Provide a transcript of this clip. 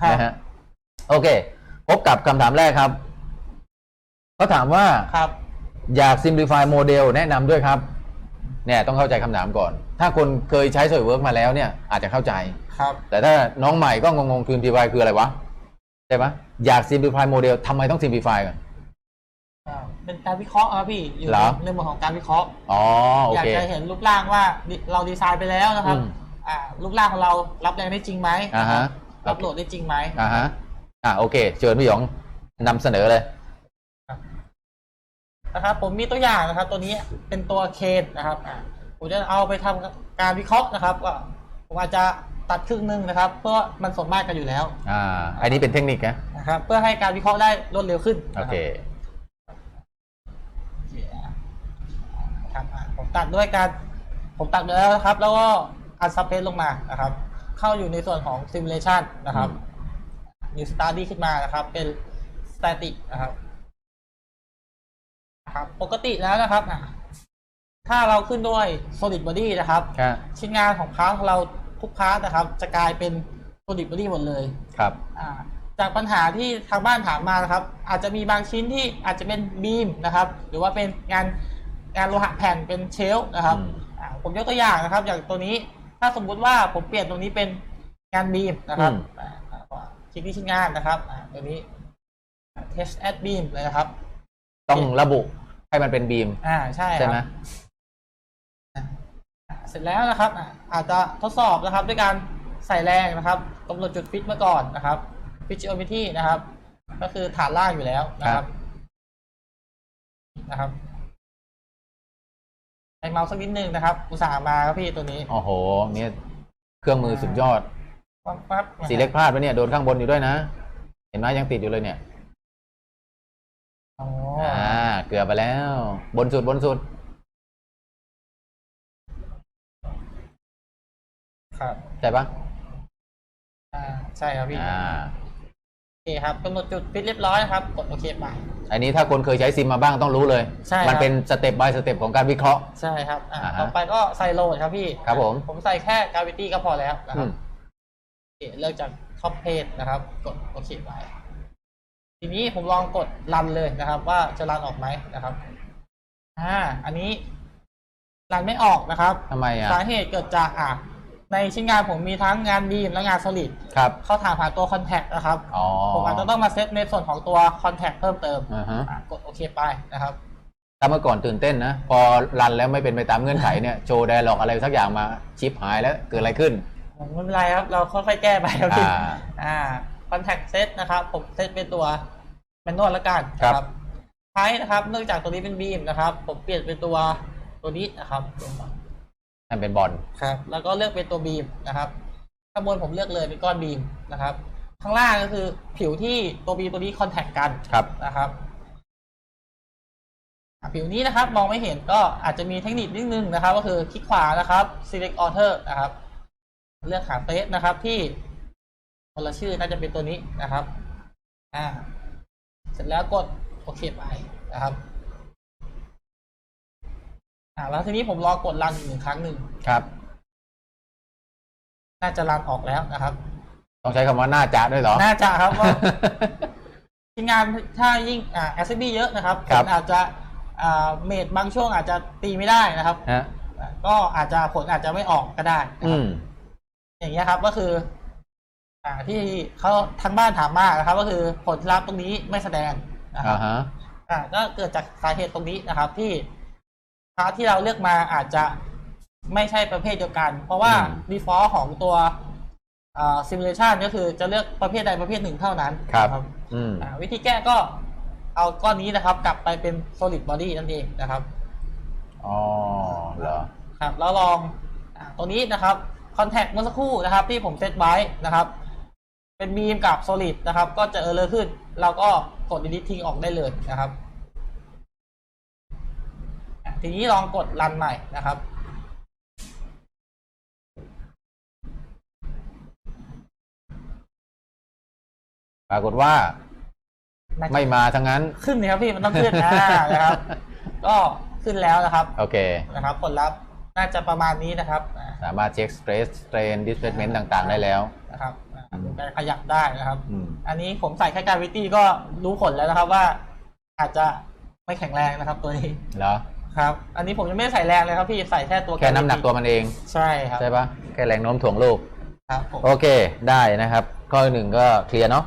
ครับนะฮะโอเค พบกับคำถามแรกครับเขาถามว่าครับอยาก simplify โมเดลแนะนำด้วยครับ เนี่ยต้องเข้าใจคำถามก่อน ถ้าคนเคยใช้ SolidWorks มาแล้วเนี่ยอาจจะเข้าใจ ครับ แต่ถ้าน้องใหม่ก็งงๆ simplify คืออะไรวะใช่ไหมอยาก simplify โมเดลทำไมต้อง simplify ก่อนอ่าเป็นการวิเคราะห์ครับพี่อยู่เหรอ ในหมวดของการวิเคราะห์ อ๋อโออยากเค จะเห็นรูปร่างว่าเราดีไซน์ไปแล้วนะครับ อืม อ่ารูปร่างของเรารับแรงได้จริงไหมอ่าฮะ รับโหลดได้จริงไหมอ่าฮะอ่าโอเค เชิญพี่หยองนำเสนอเลย นะครับผมมีตัวอย่างนะครับ ตัวนี้เป็นตัวเคนนะครับอ่าผมจะเอาไปทำการวิเคราะห์นะครับก็ผมอาจจะตัดครึ่งหนึ่งนะครับ เพื่อมันสมมาตรกันอยู่แล้วอ่า อันนี้เป็นเทคนิคนะนะครับ เพื่อให้การวิเคราะห์ได้รวดเร็วขึ้นโอนะครับเคครับอะผมตัดด้วยการผมตัดไปแล้วนะครับ แล้วก็อัดสเปซลงมานะครับ เข้าอยู่ในส่วนของ simulation นะครับ new study ขึ้นมานะครับ เป็น static นะครับนะครับปกติแล้วนะครับอะถ้าเราขึ้นด้วย solid body นะครับครับชิ้นงานของพาร์ทของเราทุกพาร์ทนะครับ จะกลายเป็น solid body หมดเลยครับอ่าจากปัญหาที่ทางบ้านถามมานะครับ อาจจะมีบางชิ้นที่อาจจะเป็นบีมนะครับ หรือว่าเป็นงานงานโลหะแผ่นเป็นเชลฟ์นะครับอืมอ่าผมยกตัวอย่างนะครับ อย่างตัวนี้ ถ้าสมมุติว่าผมเปลี่ยนตรงนี้เป็นงานบีมนะครับอ่าอ่าชิ้นที่ชิ้นงานนะครับอ่าตัวนี้ test at beam เลยนะครับ ต้องระบุให้มันเป็นบีมอ่าใช่คใช่รับไหมอ่าเสร็จแล้วนะครับอ่าอาจจะทดสอบนะครับ ด้วยการใส่แรงนะครับกำหนดจุดฟิตมาก่อนนะครับฟิตจิโอมิทีนะครับ ก็คือฐานล่างอยู่แล้วนะครับนะครับใช้เมาส์สักนิดนึงนะครับ อุตส่าห์มาครับพี่ตัวนี้โอ้โหเนี่ยเครื่องมือสุดยอดปั๊บปั๊บสีเล็กพลาดไปเนี่ยโดนข้างบนอยู่ด้วยนะ เห็นไหมยังติดอยู่เลยเนี่ยอ๋ออ่า เกือบไปแล้ว บนสุดบนสุดครับใช่ปะอ่าใช่ครับพี่อ่า โอเคครับกำหนดจุดฟิตเรียบร้อยนะครับ กดโอเคไป อันนี้ถ้าคนเคยใช้ซิมมาบ้างต้องรู้เลย ใช่ครับ มันเป็นสเต็ป by สเต็ปของการวิเคราะห์ ใช่ครับอ่าอ่าฮะต่อไปก็ใส่โหลดครับพี่ครับผม ผมใส่แค่กราวิตี้ก็พอแล้วนะคอืรับมโอเคเลือกจากท็อปเพจนะครับ กดโอเคไปทีนี้ผมลองกดรันเลยนะครับ ว่าจะรันออกไหมนะครับ อ่า อันนี้รันไม่ออกนะครับ ทำไมอะ สาเหตุเกิดจากอะ ในชิ้นงานผมมีทั้งงานบีมและงานสลิดครับ เข้าถามหาตัวคอนแทคนะครับอ๋อผมอาจจะต้องมาเซตในส่วนของตัวคอนแทคเพิ่มเติมอ่าฮะ อะกดโอเคไปนะครับ ถ้าเมื่อก่อนตื่นเต้นนะ พอรันแล้วไม่เป็นไปตามเงื่อนไขเนี่ย โชว์ไดร์ล็อกอะไรสักอย่างมาชิปหายแล้วเกิดอะไรขึ้นไม่เป็นไรครับ เราค่อยๆแก้ไปครับพี่อ่าอ่า contact set นะครับ ผมเซตเป็นตัวแมนนวลละกันครับนะใช้นะครับ เนื่องจากตัวนี้เป็นบีมนะครับ ผมเปลี่ยนเป็นตัวตัวนี้นะครับ นั่นเป็นบอลครับ แล้วก็เลือกเป็นตัวบีมนะครับข้างบนผมเลือกเลยเป็นก้อนบีมนะครับ ข้างล่างก็คือผิวที่ตัวบีมตัวนี้คอนแทคกันครับนะครับอะผิวนี้นะครับมองไม่เห็นก็อาจจะมีเทคนิคนิดนึงนะครับ ก็คือคลิกขวานะครับ select author นะครับ เลือกหาเฟซนะครับที่คนละชื่อน่าจะเป็นตัวนี้นะครับ อ่า เสร็จแล้วกดโอเคไปนะครับ อ่าแล้วทีนี้ผมรอกดรันอีกหนึ่งครั้งหนึ่งครับ น่าจะรันออกแล้วนะครับ ต้องใช้คำว่าหน้าจะด้วยเหรอ น่าจะครับว่า ทีมงานถ้ายิ่งอ่า SCB เยอะนะครับครับผลอาจจะอ่าเมดบางช่วงอาจจะตีไม่ได้นะครับ ฮะอ่าก็อาจจะผลอาจจะไม่ออกก็ได้นะอืครับม อย่างเงี้ยครับก็คือ อ่าที่เขาทางบ้านถามมานะครับ ก็คือผลลัพธ์ตรงนี้ไม่แสดงนะครัอ่าบฮะ อ่าก็เกิดจากสาเหตุตรงนี้นะครับ ที่ พาร์ทที่เราเลือกมาอาจจะไม่ใช่ประเภทเดียวกัน เพราะว่าอืม default ของตัวอ่า simulation ก็คือจะเลือกประเภทใดประเภทหนึ่งเท่านั้นครับนะอืมอ่าวิธีแก้ก็เอาก้อนนี้นะครับ กลับไปเป็น solid body นั่นเองนะครับอ๋อเหรอครับแล้วลองอาตัวนี้นะครับ contact เมื่อสักครู่นะครับ ที่ผมเซตไว้นะครับ เป็นบีมกับ solid นะครับ ก็จะเออร์เลอร์ขึ้น เราก็กด delete ทิ้งออกได้เลยนะครับอะ ทีนี้ลองกดรันใหม่นะครับ ปรากฏว่าน่าจะไม่มาทั้งนั้น ขึ้นเลยครับพี่มันต้องขึ้นนะนะครับ ก็ขึ้นแล้วนะครับ โอเคนะครับผลลัพธ์น่าจะประมาณนี้นะครับอ่าสามารถเช็ค stress strain displacement ต่างๆ ได้แล้วนะครับอ่านะครับเป็นการขยับได้นะครับอืมอันนี้ผมใส่แค่การวิตี้ก็รู้ผลแล้วนะครับว่าอาจจะไม่แข็งแรงนะครับตัวนี้เหรอ ครับ อันนี้ผมยังไม่ได้ใส่แรงเลยครับพี่ใส่แค่ตัวแค่น้ำหนักตัวมันเอง ใช่ครับใช่ปะแค่แรงโน้มถ่วงโลกครับผมโอเคได้นะครับ ข้อหนึ่งก็เคลียร์เนาะ